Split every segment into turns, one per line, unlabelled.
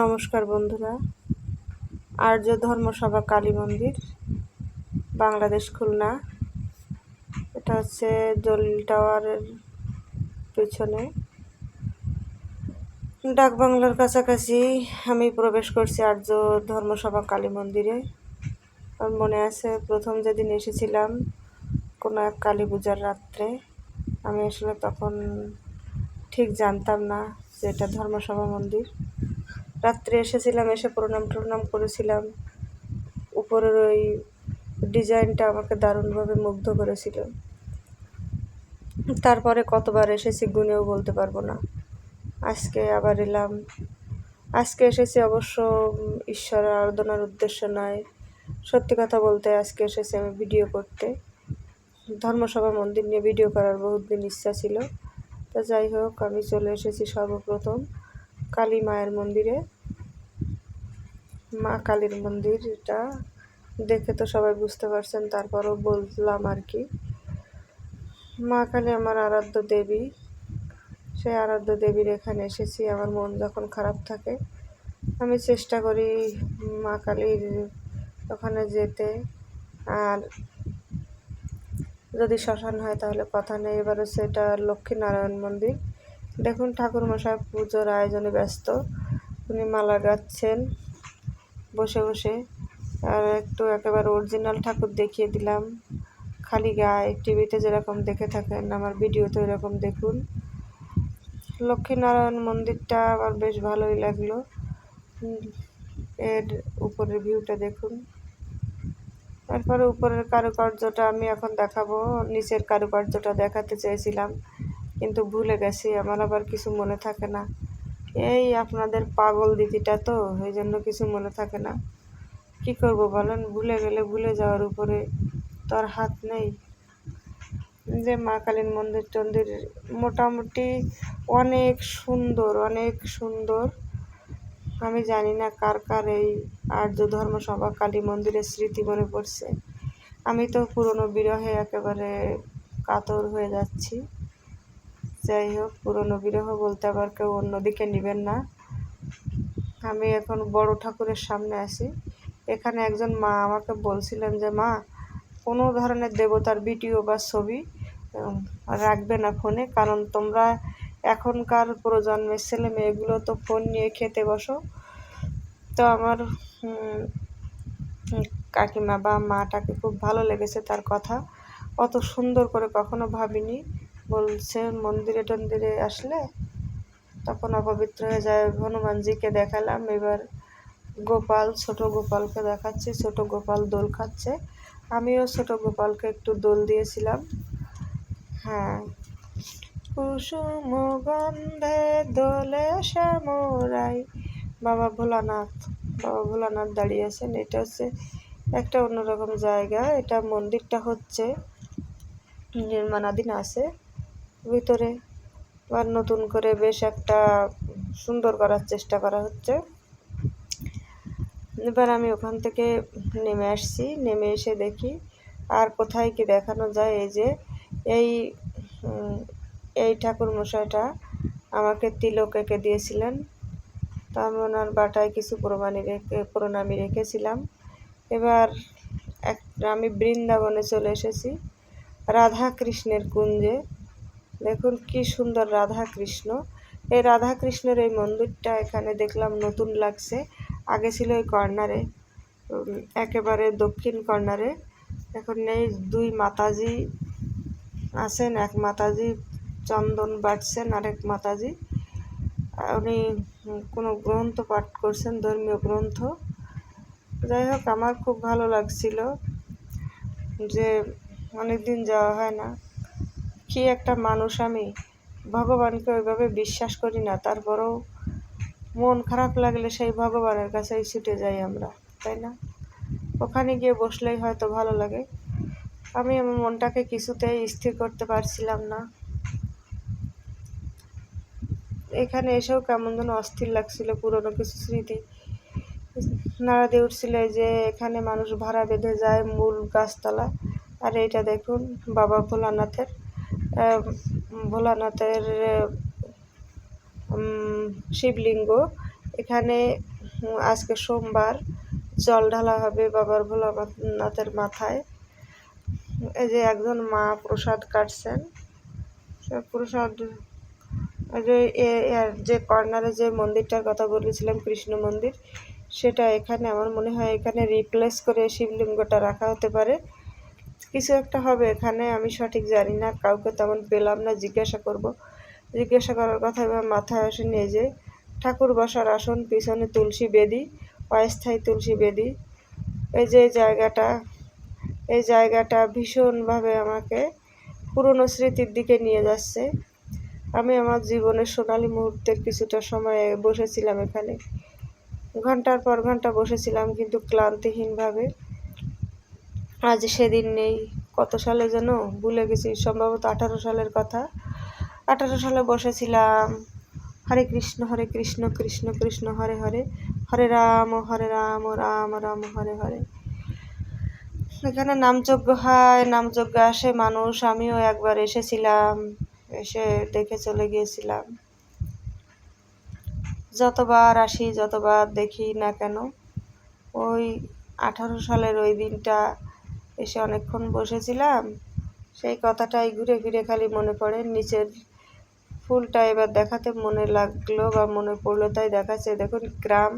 নমস্কার বন্ধুরা আর্য ধর্মসভা কালী মন্দির বাংলাদেশ খুলনা এটা হচ্ছে জলিল টাওয়ারের পিছনে ডাক বাংলার কাছাকাছি আমি প্রবেশ করছি আর্য ধর্মসভা কালী মন্দিরে আমার মনে আছে প্রথম যেদিন এসেছিলাম কোনো এক কালী পূজার রাত্রে আমি আসলে তখন ঠিক জানতাম না যে এটা ধর্মসভা মন্দির রাত্রে এসেছিলাম এসে প্রণাম টুরনাম করেছিলাম উপরের ওই ডিজাইনটা আমাকে দারুণভাবে মুগ্ধ করেছিল তারপরে কতবার এসেছি গুনেও বলতে পারবো না আজকে আবার এলাম আজকে এসেছি অবশ্য ঈশ্বর আরাধনার উদ্দেশ্য নয় সত্যি কথা বলতে আজকে এসেছি আমি ভিডিও করতে ধর্মসভা মন্দির নিয়ে ভিডিও করার বহুদিন ইচ্ছা ছিল তো যাই হোক আমি চলে এসেছি সর্বপ্রথম কালী মায়ের মন্দিরে মা কালীর মন্দির এটা দেখে তো সবাই বুঝতে পারছেন তারপরও বললাম আর কি মা কালী আমার আরাধ্য দেবী সেই আরাধ্য দেবীর এখানে এসেছি আমার মন যখন খারাপ থাকে আমি চেষ্টা করি মা কালীর ওখানে যেতে আর যদি শ্মশান হয় তাহলে কথা নেই এবারও সেটা লক্ষ্মীনারায়ণ মন্দির দেখুন ঠাকুরমশাই পুজোর আয়োজনে ব্যস্ত উনি মালা গাচ্ছেন বসে বসে আর একটু একেবারে অরিজিনাল ঠাকুর দেখিয়ে দিলাম খালি গায়ে টিভিতে যেরকম দেখে থাকেন আমার ভিডিওতে এরকম দেখুন লক্ষ্মীনারায়ণ মন্দিরটা আমার বেশ ভালোই লাগলো এর উপরের ভিউটা দেখুন তারপরে উপরের কারুকার্যটা আমি এখন দেখাবো নিচের কারুকার্যটা দেখাতে চেয়েছিলাম কিন্তু ভুলে গেছি আমার আবার কিছু মনে থাকে না এই আপনাদের পাগল দিদিটা তো ওই জন্য কিছু মনে থাকে না কি করব বলেন ভুলে গেলে ভুলে যাওয়ার উপরে তো আর হাত নেই যে মা কালীর মন্দির টন্দির মোটামুটি অনেক সুন্দর অনেক সুন্দর আমি জানি না কার কার এই আর্য ধর্মসভা কালী মন্দিরের স্মৃতি মনে পড়ছে আমি তো পুরনো বিরহে একেবারে কাতর হয়ে যাচ্ছি যাই হোক পুরনো বিরহ বলতে আবার কেউ অন্যদিকে নেবেন না আমি এখন বড় ঠাকুরের সামনে আসি এখানে একজন মা আমাকে বলছিলেন যে মা কোনো ধরনের দেবতার ভিডিও বা ছবি রাখবে না ফোনে কারণ তোমরা এখনকার প্রজন্মের ছেলে মেয়েগুলো তো ফোন নিয়ে খেতে বসো তো আমার কাকিমা বা মাটাকে খুব ভালো লেগেছে তার কথা অত সুন্দর করে কখনো ভাবিনি বলছে মন্দিরে টন্দিরে আসলে তখন অপবিত্র হয়ে যায় হনুমানজিকে দেখালাম এবার গোপাল ছোট গোপালকে দেখাচ্ছি ছোট গোপাল দোল খাচ্ছে আমিও ছোট গোপালকে একটু দোল দিয়েছিলাম হ্যাঁ কুসুম গন্ধে দোলে শ্যামরাই বাবা ভোলানাথ বাবা ভোলানাথ দাঁড়িয়ে আছেন এটা হচ্ছে একটা অন্যরকম জায়গা এটা মন্দিরটা হচ্ছে নির্মাণাধীন আছে ভিতরে বা নতুন করে বেশ একটা সুন্দর করার চেষ্টা করা হচ্ছে এবার আমি ওখান থেকে নেমে আসছি নেমে এসে দেখি আর কোথায় কি দেখানো যায় এই যে এই এই ঠাকুর মশাইটা আমাকে তিলক এঁকে দিয়েছিলেন তা আমি ওনার বাটায় কিছু প্রমাণী রেখে প্রণামী রেখেছিলাম এবার এক আমি বৃন্দাবনে চলে এসেছি রাধা কৃষ্ণের কুঞ্জে দেখুন কি সুন্দর রাধা কৃষ্ণ এই রাধা কৃষ্ণের এই মন্দিরটা এখানে দেখলাম নতুন লাগছে আগে ছিল এই কর্নারে একেবারে দক্ষিণ কর্নারে এখন এই দুই মাতাজি আছেন এক মাতাজি চন্দন বাটছেন আরেক মাতাজি উনি কোনো গ্রন্থ পাঠ করছেন ধর্মীয় গ্রন্থ যাই হোক আমার খুব ভালো লাগছিল যে অনেক দিন যাওয়া হয় না কি একটা মানুষ আমি ভগবানকে ওইভাবে বিশ্বাস করি না তারপরেও মন খারাপ লাগলে সেই ভগবানের কাছেই ছুটে যাই আমরা তাই না ওখানে গিয়ে বসলেই হয়তো ভালো লাগে আমি আমার মনটাকে কিছুতেই স্থির করতে পারছিলাম না এখানে এসেও কেমন যেন অস্থির লাগছিল পুরনো কিছু স্মৃতি নাড়া দিয়ে উঠছিল যে এখানে মানুষ ভাড়া বেঁধে যায় মূল গাছতলা আর এইটা দেখুন বাবা ভোলানাথের ভোলানাথের শিবলিঙ্গ এখানে আজকে সোমবার জল ঢালা হবে বাবার ভোলানাথের মাথায় এই যে একজন মা প্রসাদ কাটছেন প্রসাদ যে যে কর্নারে যে মন্দিরটার কথা বলেছিলাম কৃষ্ণ মন্দির সেটা এখানে আমার মনে হয় এখানে রিপ্লেস করে শিবলিঙ্গটা রাখা হতে পারে কিছু একটা হবে এখানে আমি সঠিক জানি না কাউকে তেমন পেলাম না জিজ্ঞাসা করব জিজ্ঞাসা করার কথা এবার মাথায় আসে নিয়ে যে ঠাকুর বসার আসন পিছনে তুলসী বেদি অস্থায়ী তুলসী বেদি এই যে জায়গাটা এই জায়গাটা ভীষণভাবে আমাকে পুরনো স্মৃতির দিকে নিয়ে যাচ্ছে আমি আমার জীবনের সোনালি মুহূর্তের কিছুটা সময়ে বসেছিলাম এখানে ঘন্টার পর ঘন্টা বসেছিলাম কিন্তু ক্লান্তিহীনভাবে আজ সেদিন নেই কত সালে যেন ভুলে গেছি সম্ভবত আঠারো সালের কথা আঠারো সালে বসেছিলাম হরে কৃষ্ণ হরে কৃষ্ণ কৃষ্ণ কৃষ্ণ হরে হরে হরে রাম হরে রাম রাম রাম হরে হরে এখানে নামযজ্ঞ হয় নামযজ্ঞ আসে মানুষ আমিও একবার এসেছিলাম এসে দেখে চলে গিয়েছিলাম যতবার আসি যতবার দেখি না কেন ওই আঠারো সালের ওই দিনটা এসে অনেকক্ষণ বসেছিলাম সেই কথাটাই ঘুরে ফিরে খালি মনে পড়ে নিচের ফুলটা এবার দেখাতে মনে লাগলো বা মনে পড়লো তাই দেখাচ্ছে দেখুন গ্রাম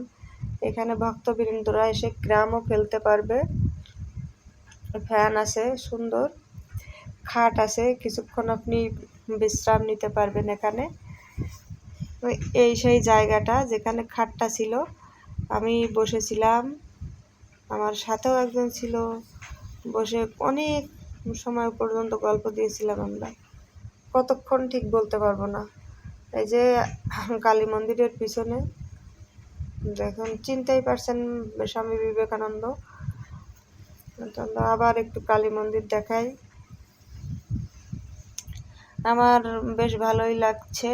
এখানে ভক্তবৃন্দরা এসে গ্রামও খেলতে পারবে ফ্যান আছে সুন্দর খাট আছে কিছুক্ষণ আপনি বিশ্রাম নিতে পারবেন এখানে এই সেই জায়গাটা যেখানে খাটটা ছিল আমি বসেছিলাম আমার সাথেও একজন ছিল বসে অনেক সময় পর্যন্ত গল্প দিয়েছিলাম আমরা কতক্ষণ ঠিক বলতে পারবো না এই যে কালী মন্দিরের পিছনে এখন চিন্তাই পারছেন স্বামী বিবেকানন্দ আবার একটু কালী মন্দির দেখাই আমার বেশ ভালোই লাগছে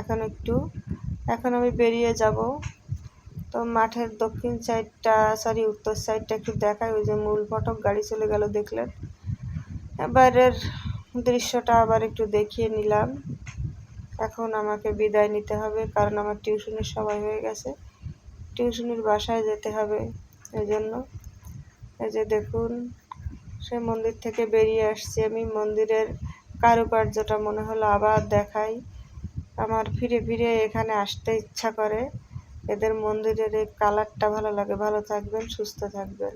এখন একটু এখন আমি বেরিয়ে যাব তো মাঠের দক্ষিণ সাইডটা সরি উত্তর সাইডটা একটু দেখায় ওই যে মূল ফটক গাড়ি চলে গেল দেখলেন এবারের দৃশ্যটা আবার একটু দেখিয়ে নিলাম এখন আমাকে বিদায় নিতে হবে কারণ আমার টিউশনের সময় হয়ে গেছে টিউশনির বাসায় যেতে হবে জন্য এই যে দেখুন সে মন্দির থেকে বেরিয়ে আসছি আমি মন্দিরের কারুকার্যটা মনে হলো আবার দেখাই আমার ফিরে ফিরে এখানে আসতে ইচ্ছা করে এদের মন্দিরের এই কালারটা ভালো লাগে ভালো থাকবেন সুস্থ থাকবেন